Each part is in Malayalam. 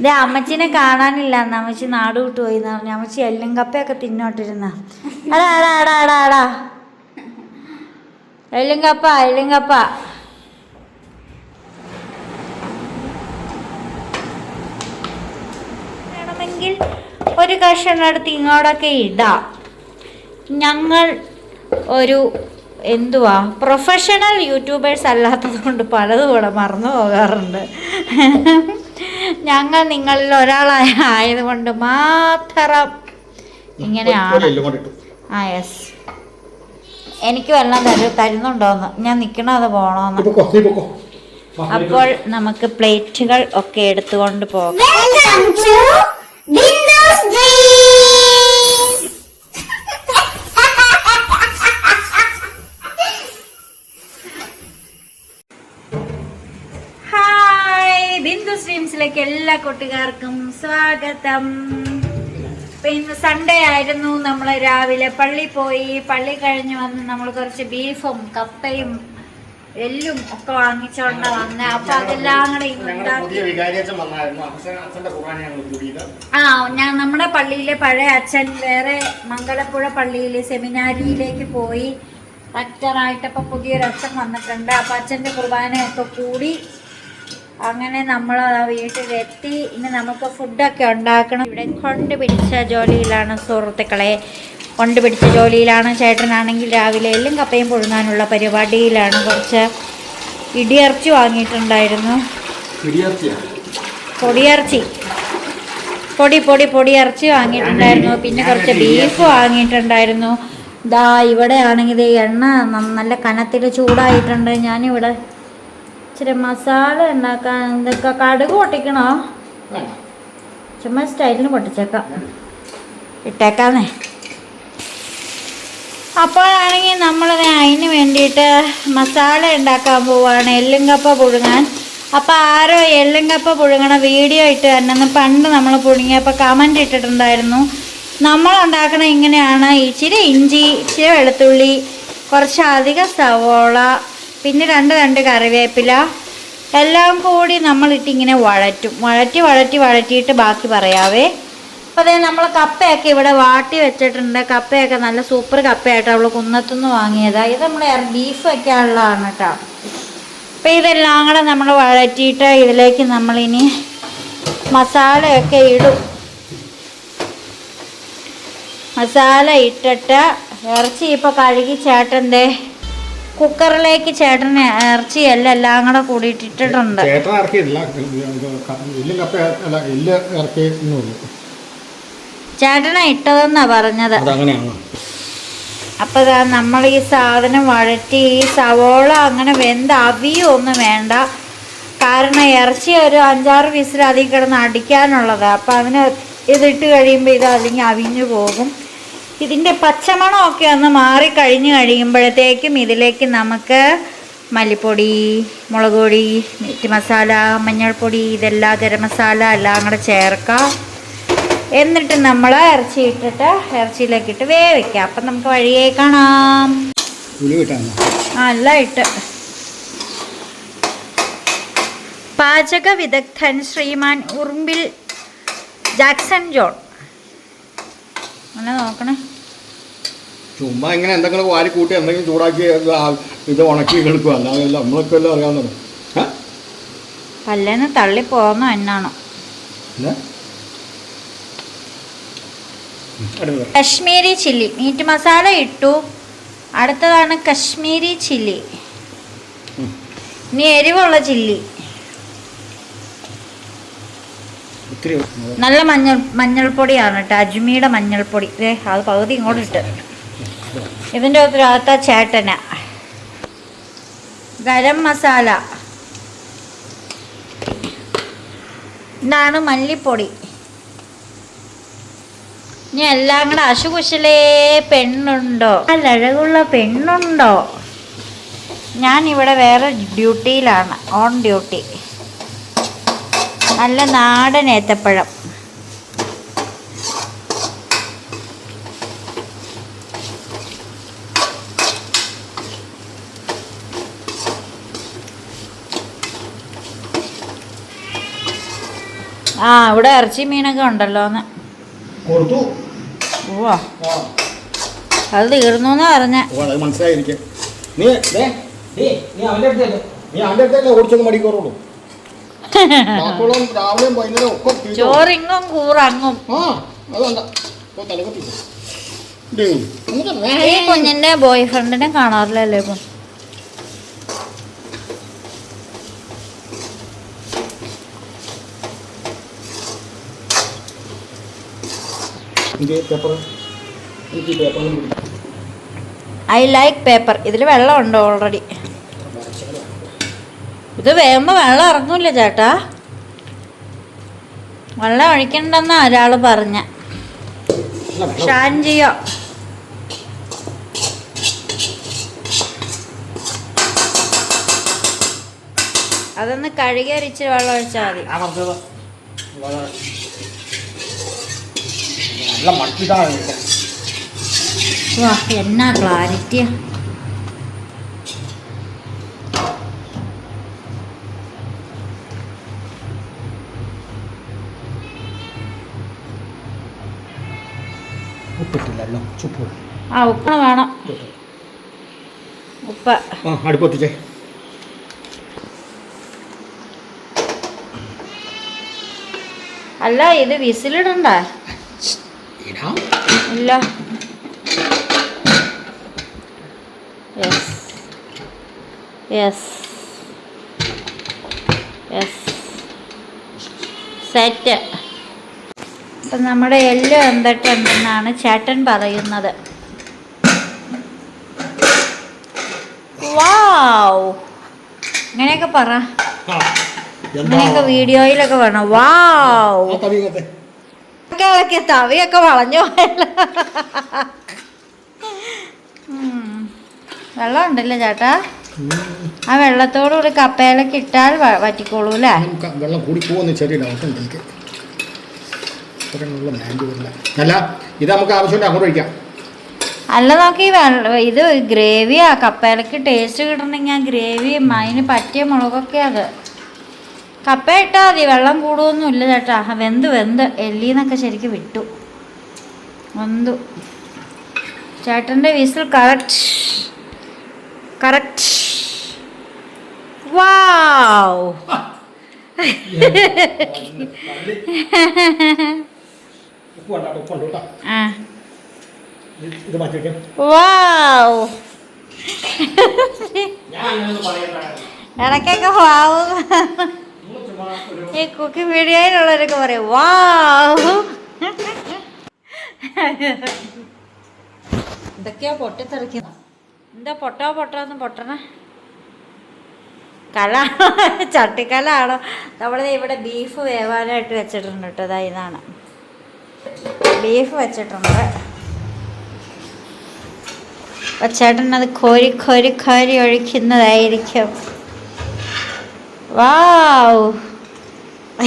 ഇതേ അമ്മച്ചിനെ കാണാനില്ല എന്ന് അമ്മച്ചി നാട് വിട്ടു പോയി എന്ന് പറഞ്ഞു. അമ്മച്ചി എല്ലും കപ്പയൊക്കെ തിന്നോട്ടിരുന്ന എല്ലും കപ്പ എല്ലും കപ്പ. വേണമെങ്കിൽ ഒരു കഷ്ണം എടുത്ത് ഇങ്ങോട്ടൊക്കെ ഇടാം. ഞങ്ങൾ ഒരു എന്തുവാ? പ്രൊഫഷണൽ യൂട്യൂബേഴ്സ് അല്ലാത്തത് കൊണ്ട് പലതും ഇവിടെ മറന്നു പോകാറുണ്ട്. ഞങ്ങൾ നിങ്ങളിൽ ഒരാളായ ആയതുകൊണ്ട് മാത്രം ഇങ്ങനെയാണ്. ആ യെസ് എനിക്ക് വെള്ളം തരു തരുന്നുണ്ടോന്ന്. ഞാൻ നിൽക്കണത് പോണോന്ന്? അപ്പോൾ നമുക്ക് പ്ലേറ്റുകൾ ഒക്കെ എടുത്തുകൊണ്ട് പോകാം. എല്ലാ കൂട്ടുകാർക്കും സ്വാഗതം. പിന്നെ സൺഡേ ആയിരുന്നു. നമ്മൾ രാവിലെ പള്ളി പോയി. പള്ളി കഴിഞ്ഞ് വന്ന് നമ്മൾ കുറച്ച് ബീഫും കപ്പയും എല്ലും ഒക്കെ വാങ്ങിച്ചോണ്ട വന്നെ. അപ്പൊ അതെല്ലാം കൂടെ ആ ഞാൻ നമ്മുടെ പള്ളിയിലെ പഴയ അച്ഛൻ വേറെ മംഗലപ്പുഴ പള്ളിയിലെ സെമിനാരിയിലേക്ക് പോയി. റക്ടറായിട്ടപ്പോ പുതിയൊരു അച്ഛൻ വന്നിട്ടുണ്ട്. അപ്പൊ അച്ഛന്റെ കുർബാനയൊക്കെ കൂടി അങ്ങനെ നമ്മൾ വീട്ടിലെത്തി. ഇനി നമുക്ക് ഫുഡൊക്കെ ഉണ്ടാക്കണം. ഇവിടെ കൊണ്ടുപിടിച്ച ജോലിയിലാണ് സുഹൃത്തുക്കളെ. കൊണ്ടുപിടിച്ച ജോലിയിലാണ് ചേട്ടനാണെങ്കിൽ രാവിലെ എല്ലാം കപ്പയും പുഴുങ്ങാനുള്ള പരിപാടിയിലാണ്. കുറച്ച് ഇടിയിറച്ചി വാങ്ങിയിട്ടുണ്ടായിരുന്നു. പൊടിയിറച്ചി. പൊടി പൊടി പൊടി ഇറച്ചി വാങ്ങിയിട്ടുണ്ടായിരുന്നു. പിന്നെ കുറച്ച് ബീഫ് വാങ്ങിയിട്ടുണ്ടായിരുന്നു. ദാ ഇവിടെ ആണെങ്കിൽ എണ്ണ നല്ല കനത്തിൽ ചൂടായിട്ടുണ്ട്. ഞാനിവിടെ ഇച്ചിരി മസാല ഉണ്ടാക്കാൻ എന്തൊക്കെ കടുക് പൊട്ടിക്കണോ? ചുമ്മാ സ്റ്റൈലിന് പൊട്ടിച്ചേക്കാം. ഇട്ടേക്കാന്നേ. അപ്പോഴാണെങ്കിൽ നമ്മൾ അതിന് വേണ്ടിയിട്ട് മസാല ഉണ്ടാക്കാൻ പോവുകയാണ് എല്ലും കപ്പ പുഴുങ്ങാൻ. അപ്പോൾ ആരോ എല്ലും കപ്പ പുഴുങ്ങണ വീഡിയോ ഇട്ട് തന്നെ പണ്ട് നമ്മൾ പുഴുങ്ങിയപ്പോൾ കമന്റ് ഇട്ടിട്ടുണ്ടായിരുന്നു. നമ്മൾ ഉണ്ടാക്കണ ഇങ്ങനെയാണ്. ഇച്ചിരി ഇഞ്ചി ഇച്ചിരി വെളുത്തുള്ളി കുറച്ച് അധികം സവോള പിന്നെ രണ്ട് രണ്ട് കറിവേപ്പില. എല്ലാം കൂടി നമ്മളിട്ട് ഇങ്ങനെ വഴറ്റും. വഴറ്റി വഴറ്റി വഴറ്റിയിട്ട് ബാക്കി പറയാവേ. അപ്പോൾ അതേ നമ്മൾ കപ്പയൊക്കെ ഇവിടെ വാട്ടി വെച്ചിട്ടുണ്ട്. കപ്പയൊക്കെ നല്ല സൂപ്പർ കപ്പയായിട്ട് അവൾ കുന്നത്തുനിന്ന് വാങ്ങിയതാണ് ഇത് നമ്മുടെ ബീഫൊക്കെ ഉള്ളതാണ് കേട്ടോ. അപ്പോൾ ഇതെല്ലാം കൂടെ നമ്മൾ വഴറ്റിയിട്ട് ഇതിലേക്ക് നമ്മളിനി മസാലയൊക്കെ ഇടും. മസാല ഇട്ടിട്ട് ഇറച്ചി ഇപ്പോൾ കഴുകി ചേട്ടന്റെ കുക്കറിലേക്ക് ചേട്ടൻ ഇറച്ചി എല്ലാം എല്ലാം കൂടെ കൂടി ഇട്ടിട്ടുണ്ട് ചേട്ടൻ ഇറക്കിയിട്ടില്ല. എല്ലും കപ്പ അല്ല എല്ല് ഇറക്കിയെന്നുള്ളൂ ചേട്ടനാ ഇട്ടതെന്നാ പറഞ്ഞത്. അപ്പോൾ നമ്മൾ ഈ സാധനം വഴറ്റി ഈ സവോള അങ്ങനെ വെന്ത് അവിയൊന്നും വേണ്ട. കാരണം ഇറച്ചി ഒരു അഞ്ചാറ് പീസിൽ അതിൽ കിടന്ന് അടിക്കാനുള്ളത്. അപ്പോൾ അതിന് ഇതിട്ട് കഴിയുമ്പോൾ ഇത് അല്ലെങ്കിൽ അവിഞ്ഞു പോകും. ഇതിന്റെ പച്ചമണമൊക്കെ ഒന്ന് മാറി കഴിഞ്ഞ് കഴിയുമ്പോഴത്തേക്കും ഇതിലേക്ക് നമുക്ക് മല്ലിപ്പൊടി മുളക് പൊടി മീറ്റ് മസാല മഞ്ഞൾപ്പൊടി ഇതെല്ലാം ഗരം മസാല എല്ലാം കൂടെ ചേർക്കാം. എന്നിട്ട് നമ്മൾ ഇറച്ചി ഇട്ടിട്ട് ഇറച്ചിയിലേക്ക് ഇട്ട് വേവിക്കാം. അപ്പം നമുക്ക് വഴിയേ കാണാം. എല്ലാം ഇട്ട്. പാചക വിദഗ്ധൻ ശ്രീമാൻ ഉറുമ്പിൽ ജാക്സൺ ജോൺ. അങ്ങനെ നോക്കണേ? ചുമ്മാ ഇങ്ങനെ എന്തെങ്കിലും വാരി കൂട്ടി എന്തെങ്കിലും ചൂടാക്കി ഇത് ഉണക്കി എടുക്കുക അല്ലാതെ നമ്മളൊക്കെ എല്ലാം അറിയാവുന്നത്? പല്ലേന്ന് തള്ളി പോകുന്ന എന്നാണോ? കശ്മീരി ചില്ലി. മീറ്റ് മസാല ഇട്ടു. അടുത്തതാണ് കശ്മീരി ചില്ലി. ഇനി എരിവുള്ള ചില്ലി. നല്ല മഞ്ഞൾ മഞ്ഞൾപ്പൊടിയാണ് കേട്ടോ. അജ്മിയുടെ മഞ്ഞൾപ്പൊടി. ദേ അത് പകുതി ഇങ്ങോട്ട് ഇട്ട്. ഇതിന്റെ അകത്ത് ചേട്ടന. ഗരം മസാല. ഇതാണ് മല്ലിപ്പൊടി. ഇനി എല്ലാം കൂടെ അശുകുശലേ പെണ്ണുണ്ടോ? അഴകുള്ള പെണ്ണുണ്ടോ? ഞാനിവിടെ വേറെ ഡ്യൂട്ടിയിലാണ് ഓൺ ഡ്യൂട്ടി. നല്ല നാടൻ ഏത്തപ്പഴം. ആ ഇവിടെ ഇറച്ചി മീനൊക്കെ ഉണ്ടല്ലോ എന്ന് കൊടുത്തു ഓ അത് തീർന്നു എന്ന് പറഞ്ഞ മനസ്സിലായിരിക്കും. നീ നീ നീ അവന്റെ അടുത്തല്ലേ നീ അവന്റെ അടുത്തല്ലേ ഓടിച്ചൊന്ന് മടിക്കോറുള്ളൂ ബാക്കിയുള്ളതും രാവിലെയും വൈകുന്നേരം ഒക്കെ തീറ്റ കൊടുക്കും. ചോറിങ്ങും കൂറങ്ങും. ആ തലകത്തി ഈ കുഞ്ഞിന്റെ ബോയ് ഫ്രണ്ടിനെ കാണാറില്ലല്ലേ ഇപ്പം ഇത് പേപ്പർ എനിക്ക് പേപ്പറും പിടിക്കും ഐ ലൈക്ക് പേപ്പർ ഇതിൽ വെള്ളം ഉണ്ട് ഓൾറെഡി ഇത് വേകുമ്പോൾ വെള്ളം ഇറങ്ങൂല ചേട്ടാ. വെള്ളം ഒഴിക്കണ്ടെന്നാ ഒരാൾ പറഞ്ഞ. ഷാൻജിയോ അതൊന്ന് കഴുകി അരിച്ച് വെള്ളം ഒഴിച്ചാൽ മതി. നല്ല മട്ടിതാണ്. വാ എന്നാ ക്ലാരിറ്റിയാ ഉപ്പിട്ടില്ലല്ലോ ചുപ്പ്. ആ ഉപ്പ് വേണം. ഉപ്പ്. അടുപ്പത്തിച്ചേ. അല്ല ഇത് വിസിലിടണ്ട? ഇടാം ഇല്ല യെസ് യെസ് യെസ് സെറ്റ് അപ്പം നമ്മുടെ എല്ല് എന്തിട്ടുണ്ടെന്നാണ് ചേട്ടൻ പറയുന്നത്. വാവ് ഇങ്ങനെയൊക്കെ പറ. അങ്ങനെയൊക്കെ വീഡിയോയിലൊക്കെ വേണം. വാവ് ഇങ്ങത്തെ തവിയൊക്കെ വളഞ്ഞു പോയല്ലോ. വെള്ളം ഉണ്ടല്ലേ ചേട്ടാ? ആ വെള്ളത്തോട് കൂടി കപ്പയിലൊക്കെ ഇട്ടാൽ വറ്റിക്കോളൂ അല്ലേ? വെള്ളം കൂടി പോകുന്ന ചെറിയ ഡൗട്ട് ഉണ്ട് എനിക്ക്. അല്ല ഇത് നമുക്ക് അങ്ങോട്ട് ഒഴിക്കാം. അല്ല നോക്കി ഇത് ഗ്രേവിയാ. കപ്പയിലൊക്കെ ടേസ്റ്റ് കിട്ടണമെങ്കിൽ ആ ഗ്രേവി അതിന് പറ്റിയ മുളകൊക്കെ അത്. കപ്പ ഇട്ടാൽ മതി വെള്ളം കൂടുമൊന്നുമില്ല ചേട്ടാ. വെന്ത് വെന്ത്. എല്ലീന്നൊക്കെ ശരിക്കും വിട്ടു. വെന്തു. ചേട്ടന്റെ whistle correct. Correct. Wow. Wow. ഇടയ്ക്കൊക്കെ വാവ്. ഈ കുക്കിംഗ് വീഡിയോയിലുള്ളവരൊക്കെ പറയും വാവ്. ഇതൊക്കെയാ പൊട്ടിത്തെറിക്കുന്നത് എന്താ പൊട്ടോ പൊട്ടോന്ന് പൊട്ടണ? കല ചട്ടിക്കലാണോ? നമ്മൾ ഇവിടെ ബീഫ് വേവാനായിട്ട് വെച്ചിട്ടുണ്ട് കേട്ടോ ഇതാ ഇതാണ്. ബീഫ് വെച്ചിട്ടുണ്ട്. അപ്പൊ ചേട്ടൻ അത് കോരി കോരി കോരി ഒഴിക്കുന്നതായിരിക്കും. വാവ്.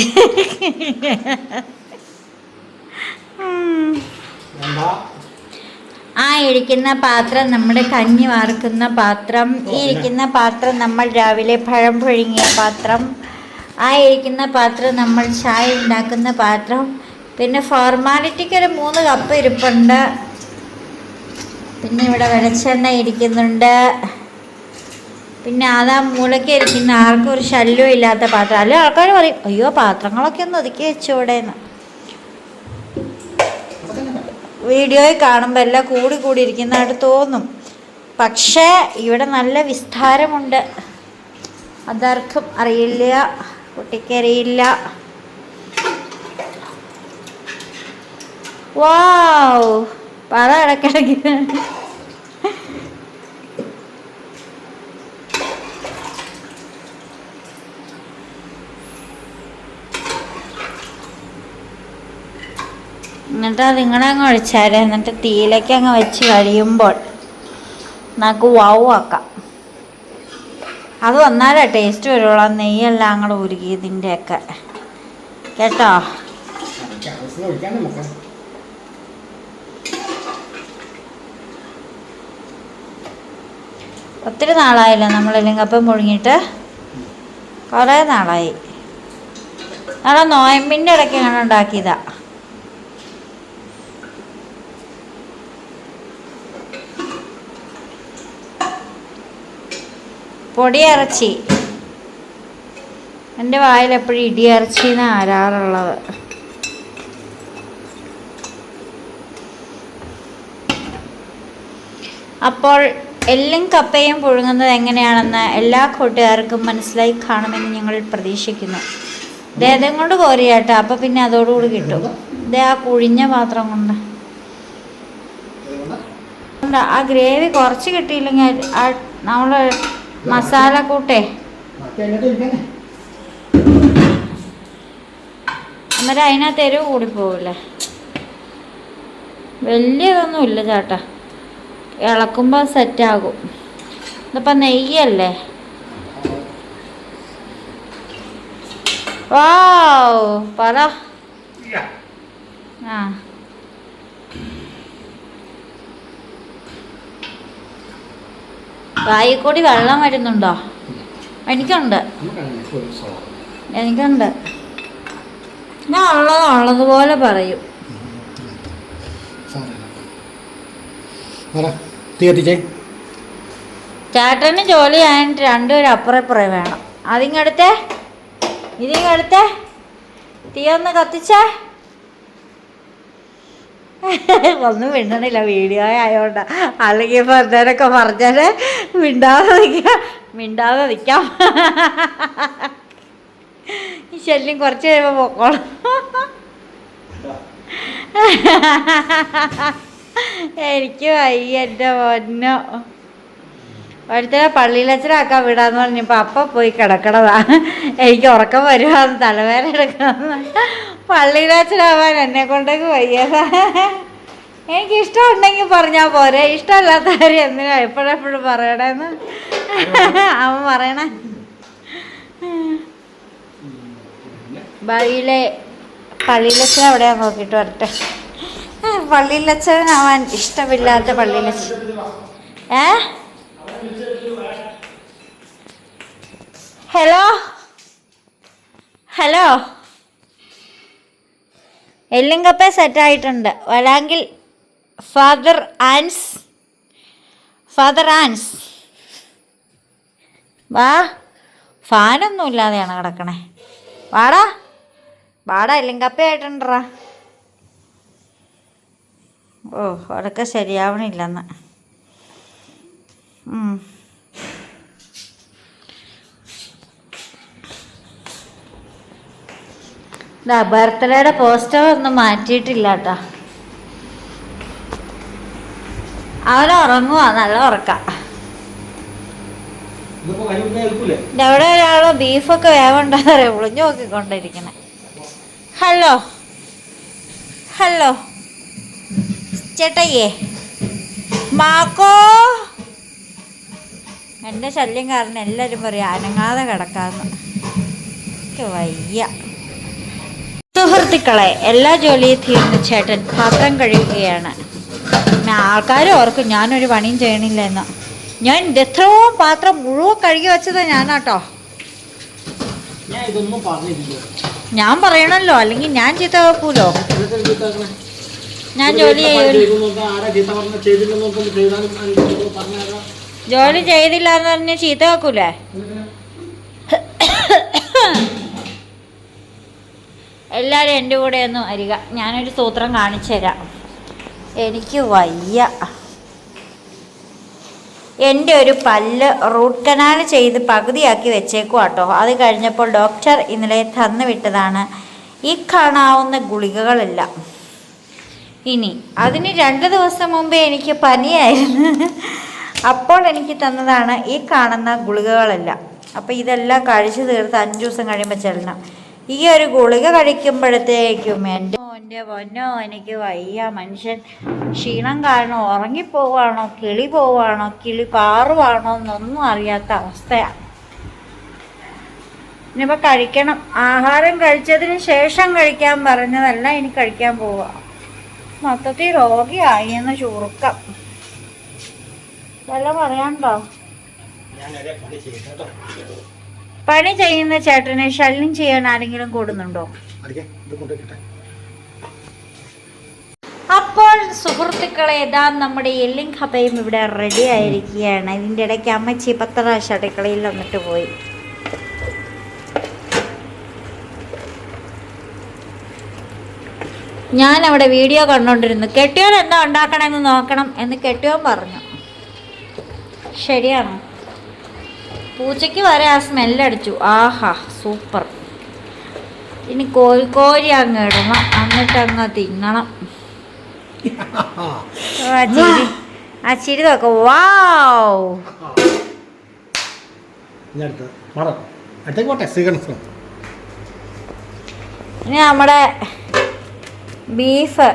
ആ ഇരിക്കുന്ന പാത്രം നമ്മുടെ കഞ്ഞി വാർക്കുന്ന പാത്രം. ഈ ഇരിക്കുന്ന പാത്രം നമ്മൾ രാവിലെ പഴം പുഴുങ്ങിയ പാത്രം. ആ ഇരിക്കുന്ന പാത്രം നമ്മൾ ചായ ഉണ്ടാക്കുന്ന പാത്രം. പിന്നെ ഫോർമാലിറ്റിക്ക് ഒരു മൂന്ന് കപ്പ് ഇരിപ്പുണ്ട്. പിന്നെ ഇവിടെ വെളിച്ചെണ്ണ ഇരിക്കുന്നുണ്ട്. പിന്നെ അതാ മൂലയ്ക്ക് ഇരിക്കുന്ന ആർക്കും ഒരു ശല്യവും ഇല്ലാത്ത പാത്രം. അല്ലെ ആൾക്കാർ പറയും അയ്യോ പാത്രങ്ങളൊക്കെ ഒന്ന് ഒതുക്കി വെച്ചൂടെ എന്ന് വീഡിയോയിൽ കാണുമ്പോൾ എല്ലാം കൂടി കൂടി ഇരിക്കുന്നതായിട്ട് തോന്നും. പക്ഷേ ഇവിടെ നല്ല വിസ്താരമുണ്ട്. അതാർക്കും അറിയില്ല കുട്ടിക്കറിയില്ല വാവ് പറ ഇടക്കിടക്ക് എന്നിട്ട് അത് ഇങ്ങനെ അങ്ങ് ഒഴിച്ചാൽ എന്നിട്ട് തീയിലേക്ക് അങ്ങ് വെച്ച് കഴിയുമ്പോൾ നമുക്ക് വൗ ആക്കാം. അത് വന്നാലേ ടേസ്റ്റ് വരുള്ളൂ നെയ്യെല്ലാം അങ്ങോട്ട് ഉരുകിയതിന്റെയൊക്കെ. കേട്ടോ? ഒത്തിരി നാളായില്ല നമ്മൾ ലിങ്കപ്പം മുഴുങ്ങിയിട്ട്? കുറേ നാളായി. നാളെ നോയമ്പിന്റെ ഇടയ്ക്ക് ഇങ്ങനെ ഉണ്ടാക്കിയതാ. പൊടിയിറച്ചി. എന്റെ വായിൽ എപ്പോഴും ഇടിയിറച്ചി എന്ന് ആരാറുള്ളത് അപ്പോൾ എല്ലും കപ്പയും പുഴുങ്ങുന്നത് എങ്ങനെയാണെന്ന് എല്ലാ കൂട്ടുകാർക്കും മനസ്സിലായി കാണുമെന്ന് ഞങ്ങൾ പ്രതീക്ഷിക്കുന്നു. ദേഹം കൊണ്ട് കോരിയാട്ടോ അപ്പം പിന്നെ അതോടുകൂടി കിട്ടും. ദേ ആ കുഴിഞ്ഞ പാത്രം കൊണ്ട്. ആ ഗ്രേവി കുറച്ച് കിട്ടിയില്ലെങ്കിൽ നമ്മൾ മസാല കൂട്ടേ. അന്നേരം അതിനകത്ത് എരിവ് കൂടി പോവില്ലേ വലിയതൊന്നുമില്ല ചേട്ടാ. ഇളക്കുമ്പോൾ സെറ്റാകും ഇതിപ്പോൾ നെയ്യല്ലേ? വാവ് പറ. ആ. വായിൽ കൂടി വെള്ളം വരുന്നുണ്ടോ? എനിക്കുണ്ട്. എനിക്കുണ്ട്. ഞാൻ ഉള്ളത് ഉള്ളതുപോലെ പറയും. ചേട്ടന് ജോലി ആയിട്ട് രണ്ടുപേരും അപ്പുറം ഇപ്പുറം വേണം. അതിങ്ങടുത്തേ. ഇതിങ്ങടുത്തേ. തീ ഒന്ന് കത്തിച്ചേ. ഒന്നും മിണ്ടണില്ല. വീഡിയോ ആയോണ്ട. അല്ലെങ്കിൽ എന്തേലൊക്കെ പറഞ്ഞാൽ മിണ്ടാതെ നിൽക്കാം മിണ്ടാതെ നിൽക്കാം ഈ ശല്യം കുറച്ച് കഴിയുമ്പോൾ പൊക്കോളാം. എനിക്ക് വയ്യ എന്റെ പൊന്നോ. ഒരുത്തരെ പള്ളിയിലച്ചനാക്കാൻ വിടാന്ന് പറഞ്ഞപ്പോൾ അപ്പ പോയി കിടക്കണതാ. എനിക്ക് ഉറക്കം വരുവാന്ന് തലവേദന എടുക്കണം പള്ളിയിലച്ചനാവാൻ എന്നെ കൊണ്ടൊക്കെ വയ്യതാ. എനിക്ക് ഇഷ്ടമുണ്ടെങ്കിൽ പറഞ്ഞാൽ പോരെ. ഇഷ്ടമല്ലാത്ത കാര്യം എന്തിനാ എപ്പോഴെപ്പോഴും പറയണേന്ന്? അവൻ പറയണേ. ഭാവിയിലെ പള്ളിയിലച്ഛൻ എവിടെയാ നോക്കിയിട്ട് വരട്ടെ. പള്ളിയിലച്ഛനാവാൻ ഇഷ്ടമില്ലാത്ത പള്ളിയിലച്ഛൻ. ഏ? ഹലോ? ഹലോ? എല്ലും കപ്പ സെറ്റായിട്ടുണ്ട്. വരാങ്കിൽ ഫാദർ ആൻസ് ഫാദർ ആൻസ്. വാ. ഫാനൊന്നും ഇല്ലാതെയാണ് കിടക്കണേ. വാടാ. വാടാ എല്ലും കപ്പയായിട്ടുണ്ടറാ ഓ അതൊക്കെ ശരിയാവണില്ലെന്ന്. ബർത്ത്ഡേയുടെ പോസ്റ്റർ ഒന്നും മാറ്റിയിട്ടില്ല കേട്ടാ അവൻ ഉറങ്ങുവാ നല്ല ഉറക്ക. എവിടെ ഒരാളോ ബീഫൊക്കെ വേവണ്ടെന്നറിയ ഒളിഞ്ഞു നോക്കിക്കൊണ്ടിരിക്കണേ. ഹലോ. ഹലോ. ചേട്ടയ്യേ. മാക്കോ. എന്റെ ശല്യം കാരണം എല്ലാരും പറയാ അനങ്ങാതെ കിടക്കാന്ന്. എനിക്ക് വയ്യ. സുഹൃത്തുക്കളെ എല്ലാ ജോലിയും തീർന്ന് ചേട്ടൻ പാത്രം കഴുകുകയാണ് പിന്നെ ആൾക്കാർ ഓർക്കും ഞാനൊരു പണിയും ചെയ്യണില്ല എന്ന് ഞാൻ എത്രയും പാത്രം മുഴുവൻ കഴുകി വെച്ചത് ഞാനാട്ടോ. ഞാൻ പറയണല്ലോ അല്ലെങ്കിൽ ഞാൻ ചീത്ത വെക്കൂലോ ഞാൻ ജോലി ജോലി ചെയ്തില്ല എന്ന് പറഞ്ഞ് ചീത്ത വെക്കൂലേ എല്ലാവരും എന്റെ കൂടെ ഒന്ന് വരിക. ഞാനൊരു സൂത്രം കാണിച്ചു തരാം. എനിക്ക് വയ്യ. എന്റെ ഒരു പല്ല് റൂട്ട് കനാൽ ചെയ്ത് പകുതിയാക്കി വെച്ചേക്കും കേട്ടോ അത് കഴിഞ്ഞപ്പോൾ ഡോക്ടർ ഇന്നലെ തന്നു വിട്ടതാണ്. ഈ കാണാവുന്ന ഗുളികകളെല്ലാം. ഇനി അതിന് രണ്ട് ദിവസം മുമ്പേ എനിക്ക് പനിയായിരുന്നു. അപ്പോൾ എനിക്ക് തന്നതാണ് ഈ കാണുന്ന ഗുളികകളെല്ലാം. അപ്പോൾ ഇതെല്ലാം കഴിച്ചു തീർത്ത് അഞ്ച് ദിവസം കഴിയുമ്പോൾ ചെല്ലണം. ഈ ഒരു ഗുളിക കഴിക്കുമ്പോഴത്തേക്കും എന്റെ മോന്റെ പൊന്നോ എനിക്ക് വയ്യ. മനുഷ്യൻ ക്ഷീണം കാരണം ഉറങ്ങിപ്പോവാണോ കിളി പോവാണോ കിളി പാറുവാണോ എന്നൊന്നും അറിയാത്ത അവസ്ഥയാണ്. ഇനിയിപ്പോൾ കഴിക്കണം. ആഹാരം കഴിച്ചതിന് ശേഷം കഴിക്കാൻ പറഞ്ഞതല്ല ഇനി കഴിക്കാൻ പോവുക മൊത്തത്തിൽ രോഗിയായി എന്ന് ചുരുക്കം. വല്ല പറയാണ്ടോ പണി ചെയ്യുന്ന ചേട്ടനെ ശല്യം ചെയ്യാൻ ആരെങ്കിലും കൂടുന്നുണ്ടോ? അപ്പോൾ സുഹൃത്തുക്കളെ ഇതാ നമ്മുടെ എല്ലിങ് ഹബയും ഇവിടെ റെഡി ആയിരിക്കുകയാണ്. ഇതിന്റെ ഇടയ്ക്ക് അമ്മച്ചി പത്ത് പ്രാവശ്യം അടുക്കളയിൽ വന്നിട്ട് പോയി. ഞാൻ അവിടെ വീഡിയോ കണ്ടുകൊണ്ടിരുന്നു കെട്ടിയോൻ എന്താ ഉണ്ടാക്കണമെന്ന് നോക്കണം എന്ന് കെട്ടിയോൻ പറഞ്ഞു. ശരിയാണ്? പൂച്ചയ്ക്ക് വരെ ആ സ്മെല്ലടിച്ചു ആഹാ സൂപ്പർ ഇനി കോഴി കോഴി അങ്ങ് ഇടണം. എന്നിട്ട് അങ്ങ് തിന്നണം. ആ ചിരി. ആ ചിരി നോക്ക. വാവ്. ഇനി നമ്മുടെ ബീഫ്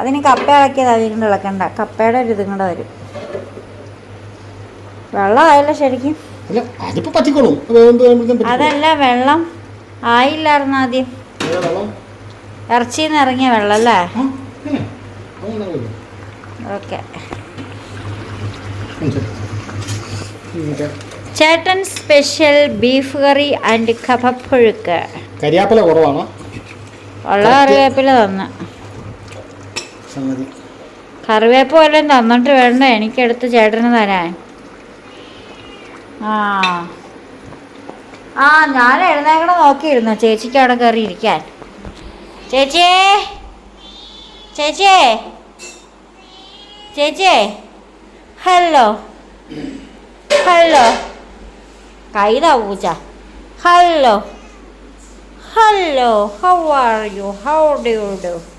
അതിന് കപ്പ ഇളക്കിയത്. അതിന്റെ ഇളക്കണ്ട കപ്പയുടെ ഒരു ഇതും കൂടെ വരും. വെള്ളമായല്ലോ ശരിക്കും. അല്ല അതിപ്പോ പറ്റിക്കോളും. അത് എന്ത് അതല്ല വെള്ളം ആയില്ലായിരുന്നു ആദ്യം? ഇറച്ചിന്ന് ഇറങ്ങിയ വെള്ളം അല്ലേ. ഓക്കെ. ചേട്ടൻ സ്പെഷ്യൽ ബീഫ് കറി ആൻഡ് കപ്പപ്പുഴുക്ക് കരിയാപ്പില കുറവാണ്? ഉള്ള കറിവേപ്പില തന്ന. കറിവേപ്പ് വല്ലതും തന്നിട്ട് വേണ്ട? എനിക്കെടുത്ത് ചേട്ടന് തരാൻ. ആ. ആ ഞാൻ എഴുന്നേക്കണ നോക്കിയിരുന്നു. ചേച്ചിക്ക് അവിടെ കയറി ഇരിക്കാൻ. ചേച്ചിയേ. ചേച്ചിയേ. ചേച്ചിയേ. ഹലോ. ഹലോ. കൈതാ പൂച്ച. Hello. Hello. How are you how do do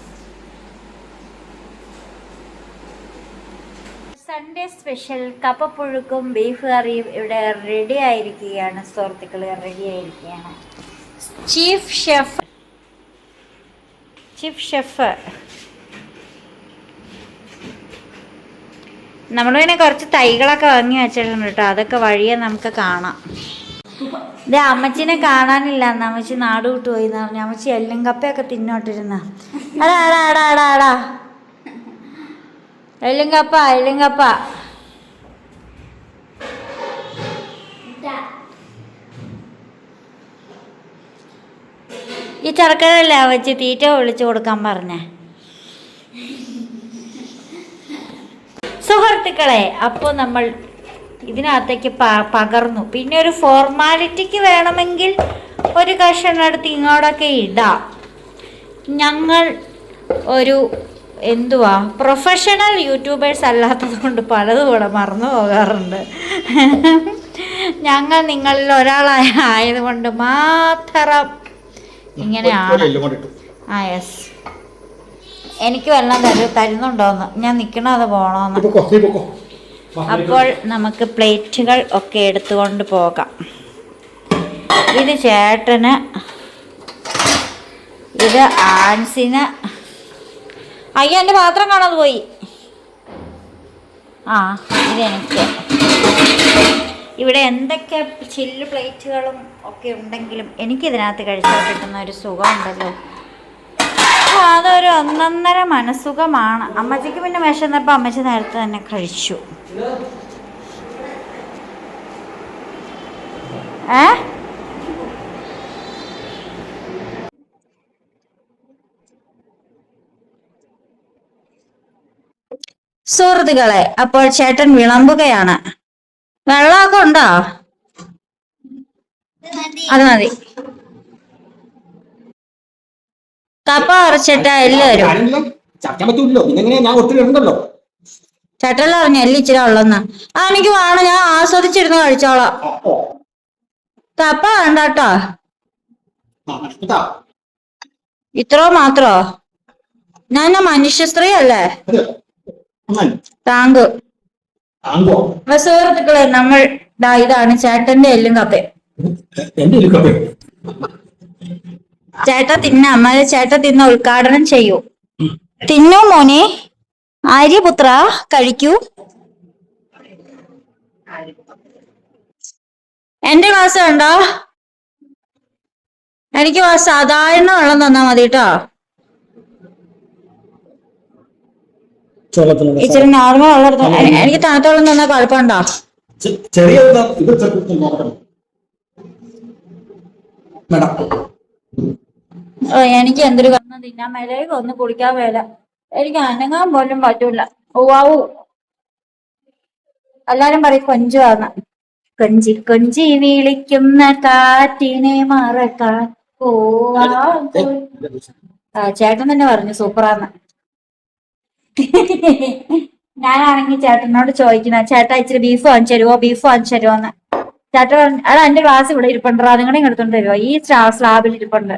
Sunday special കപ്പപ്പുഴുക്കും beef കറിയും ഇവിടെ റെഡി ആയിരിക്കുകയാണ്. സുഹൃത്തുക്കൾ റെഡി ആയിരിക്കുകയാണ്. ചീഫ് ഷെഫ് ചീഫ് ഷെഫ് നമ്മൾ പിന്നെ കുറച്ച് തൈകളൊക്കെ വാങ്ങി വെച്ചിട്ടുണ്ട് കേട്ടോ. അതൊക്കെ വഴിയെ നമുക്ക് കാണാം. ഇത് അമ്മച്ചിനെ കാണാനില്ല. എന്ന് അമ്മച്ചി നാട് വിട്ടു പോയി എന്ന് പറഞ്ഞു അമ്മച്ചി എല്ലും കപ്പയൊക്കെ തിന്നോട്ടിരുന്ന അടാ അടാ അടാ അടാ അടാ. എല്ലും കപ്പ എല്ലും ഈ ചെറുക്കനല്ലേ വെച്ച് തീറ്റ വിളിച്ചു കൊടുക്കാൻ പറഞ്ഞേ? സുഹൃത്തുക്കളെ അപ്പോൾ നമ്മൾ ഇതിനകത്തേക്ക് പ- പകർന്നു. പിന്നെ ഒരു ഫോർമാലിറ്റിക്ക് വേണമെങ്കിൽ ഒരു കഷണം എടുത്ത് ഇങ്ങോട്ടൊക്കെ ഇടാം. ഞങ്ങൾ ഒരു എന്തുവാ? പ്രൊഫഷണൽ യൂട്യൂബേഴ്സ് അല്ലാത്തത് കൊണ്ട് പലതും കൂടെ മറന്നു പോകാറുണ്ട്. ഞങ്ങൾ നിങ്ങളിൽ ഒരാളായ ആയതുകൊണ്ട് മാത്രം ഇങ്ങനെയാണ്. ആ യെസ് എനിക്ക് വെള്ളം തരു തരുന്നുണ്ടോന്ന്. ഞാൻ നിൽക്കണത് പോണോന്ന്. അപ്പോൾ നമുക്ക് പ്ലേറ്റുകൾ ഒക്കെ എടുത്തുകൊണ്ട് പോകാം. ഇത് ചേട്ടന് ഇത് ആൻസിന് അയ്യോ എന്റെ പാത്രം കാണാതെ പോയി. ആ ഇതെനിക്ക് ഇവിടെ എന്തൊക്കെ ചില്ല് പ്ലേറ്റുകളും ഒക്കെ ഉണ്ടെങ്കിലും എനിക്കിതിനകത്ത് കഴിച്ചാൽ കിട്ടുന്ന ഒരു സുഖമുണ്ടല്ലോ. അതൊരു ഒന്നൊന്നര മനസുഖമാണ് അമ്മച്ചിക്ക് പിന്നെ വിശന്നപ്പോൾ അമ്മച്ചി നേരത്തെ തന്നെ കഴിച്ചു. ഏ? സുഹൃത്തുക്കളെ അപ്പോൾ ചേട്ടൻ വിളമ്പുകയാണ്. വെള്ളമൊക്കെ ഉണ്ടോ? അത് മതി. കപ്പ അരച്ചിട്ട എല്ലാവരും. ചേട്ടല്ല പറഞ്ഞു എല്ലാം ഇച്ചിരി ഉള്ളെന്ന്. ആ എനിക്ക് വേണം. ഞാൻ ആസ്വദിച്ചിരുന്ന് കഴിച്ചോളാം. കപ്പ വേണ്ട കേട്ടോ. ഇത്രോ മാത്രോ? ഞാൻ മനുഷ്യ സ്ത്രീ അല്ലേ താങ്ക്. സുഹൃത്തുക്കളെ നമ്മൾ ഇതാണ് ചേട്ടന്റെ എല്ലും കപ്പ. ചേട്ട തിന്ന അമ്മ ചേട്ട തിന്ന ഉദ്ഘാടനം ചെയ്യൂ. തിന്നു മോനെ? ആര്യപുത്ര കഴിക്കൂ. എന്റെ ക്ലാസ് ഉണ്ടോ എനിക്ക് സാധാരണ വെള്ളം തന്നാ മതി കേട്ടോ ഇച്ചിരി നോർമൽ എനിക്ക് തണുത്ത വെള്ളം തന്നാ കുഴപ്പമുണ്ടോ? ചെറിയ എനിക്ക് എന്തൊരു കാരണം തിന്നാൻ മേലേക്ക് ഒന്ന് കുടിക്കാൻ വേല എനിക്ക് അനങ്ങാൻ പോലും പറ്റൂല. ഓവാവൂ എല്ലാരും പറയും കൊഞ്ചു വന്ന കൊഞ്ചി കൊഞ്ചി വിളിക്കുന്ന കാറ്റിനെ മറക്കാൻ ഓ ആ ചേട്ടൻ തന്നെ പറഞ്ഞു സൂപ്പറാന്ന്. ഞാനാണെങ്കിൽ ചേട്ടനോട് ചോദിക്കുന്ന ചേട്ടാ ഇച്ചിരി ബീഫ് വാങ്ങിച്ചു തരുമോ ബീഫ് വാങ്ങിച്ചു തരുമോ എന്ന് ചേട്ടൻ അതാ എന്റെ ഗ്ലാസ് ഇവിടെ ഇരിപ്പുണ്ടോ. അതുങ്ങളെ എടുത്തോണ്ട് തരുമോ ഈ സ്ലാ- സ്ലാബിൽ ഇരിപ്പുണ്ട്.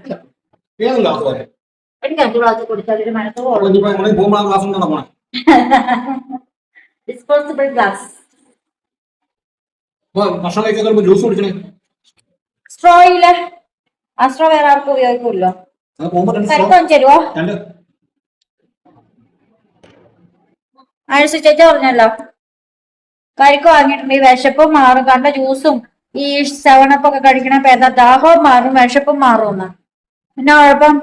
എനിക്ക് അഞ്ച് ഗ്ലാസ് കുടിച്ചാൽ ഒരു മനസ്സോളം ഡിസ്പോസിബിൾ ഗ്ലാസ് അപ്പൊ ഭക്ഷണം കഴിക്കാൻ ജ്യൂസ് കുടിക്കണേ. സ്ട്രോ ഇല്ല? ആ സ്ട്രോ വേറെ ആർക്കും വാങ്ങിച്ചു തരുമോ രണ്ട് ആഴ്ച ചേച്ചി പറഞ്ഞല്ലോ കരിക്ക് ഈ വിശപ്പും മാറും. കണ്ട ജ്യൂസും ഈ സെവനപ്പൊക്കെ കഴിക്കണ എന്താ ദാഹവും മാറും വിശപ്പും മാറുമെന്ന് പിന്നെ കുഴപ്പം?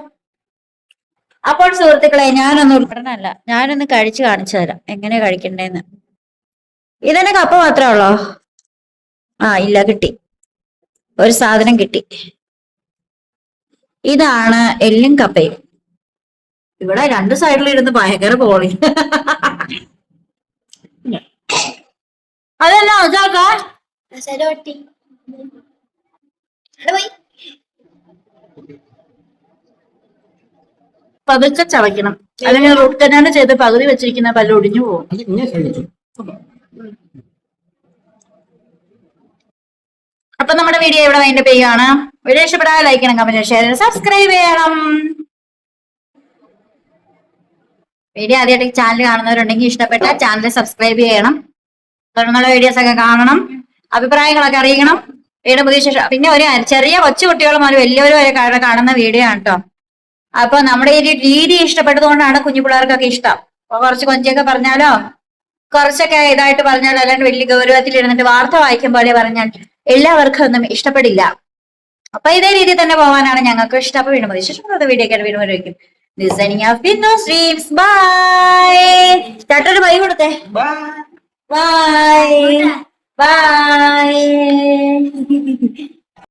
അപ്പോൾ സുഹൃത്തുക്കളെ ഞാനൊന്ന് ഉൾപ്പെടണല്ല ഞാനൊന്ന് കഴിച്ചു കാണിച്ചു തരാം. എങ്ങനെ കഴിക്കണ്ടേന്ന്. ഇതെന്നെ കപ്പ മാത്രമേ ഉള്ളോ? ആ ഇല്ല കിട്ടി. ഒരു സാധനം കിട്ടി. ഇതാണ് എല്ലും കപ്പയും. ഇവിടെ രണ്ട് സൈഡിലിരുന്ന് ഭയങ്കര പോളി അതെന്നാ ഇതാക്ക പോയി. പതുക്കെ ചവയ്ക്കണം. അല്ലെങ്കിൽ റൂട്ട് കനാല് ചെയ്ത് പകുതി വെച്ചിരിക്കുന്ന പല്ല് ഒടിഞ്ഞു പോകും. അപ്പൊ നമ്മുടെ വീഡിയോ ഇവിടെ വൈൻഡപ്പ് ചെയ്യുകയാണ് വീഡിയോ ഇഷ്ടപ്പെടാതെ ലൈക്ക് ചെയ്യണം കമന്റ് ഷെയർ ചെയ്യണം സബ്സ്ക്രൈബ് ചെയ്യണം. വീഡിയോ ആദ്യമായിട്ട് ചാനൽ കാണുന്നവരുണ്ടെങ്കിൽ ഇഷ്ടപ്പെട്ട ചാനൽ സബ്സ്ക്രൈബ് ചെയ്യണം. തുടർന്നുള്ള വീഡിയോസ് ഒക്കെ കാണണം അഭിപ്രായങ്ങളൊക്കെ അറിയിക്കണം. വീട് പുതിയ ശേഷം പിന്നെ ഒരു ചെറിയ കൊച്ചു കുട്ടികൾ മുതൽ വലിയവർ വരെ കാണുന്ന വീഡിയോ ആണ് കേട്ടോ അപ്പൊ നമ്മുടെ ഈ രീതി ഇഷ്ടപ്പെട്ടതുകൊണ്ടാണ് കുഞ്ഞു പിള്ളേർക്കൊക്കെ ഇഷ്ടം. അപ്പൊ കുറച്ച് കൊഞ്ചൊക്കെ പറഞ്ഞാലോ? കുറച്ചൊക്കെ ഇതായിട്ട് പറഞ്ഞാലോ? അല്ലാണ്ട് വലിയ ഗൗരവത്തിൽ ഇരുന്നിട്ട് വാർത്ത വായിക്കും പോലെ പറഞ്ഞാൽ എല്ലാവർക്കും ഒന്നും ഇഷ്ടപ്പെടില്ല. അപ്പൊ ഇതേ രീതിയിൽ തന്നെ പോകാനാണ് ഞങ്ങൾക്ക് ഇഷ്ടം. അപ്പൊ വീണ്ടും മതി ശേഷം വീഡിയോ ഒക്കെ വീണ്ടും വരും ഡിസൈനിങ് ഓഫ് ബിന്നോ സ്ട്രീംസ് ബൈ ചേട്ടൊരു ബൈ കൊടുത്തേ. Bye bye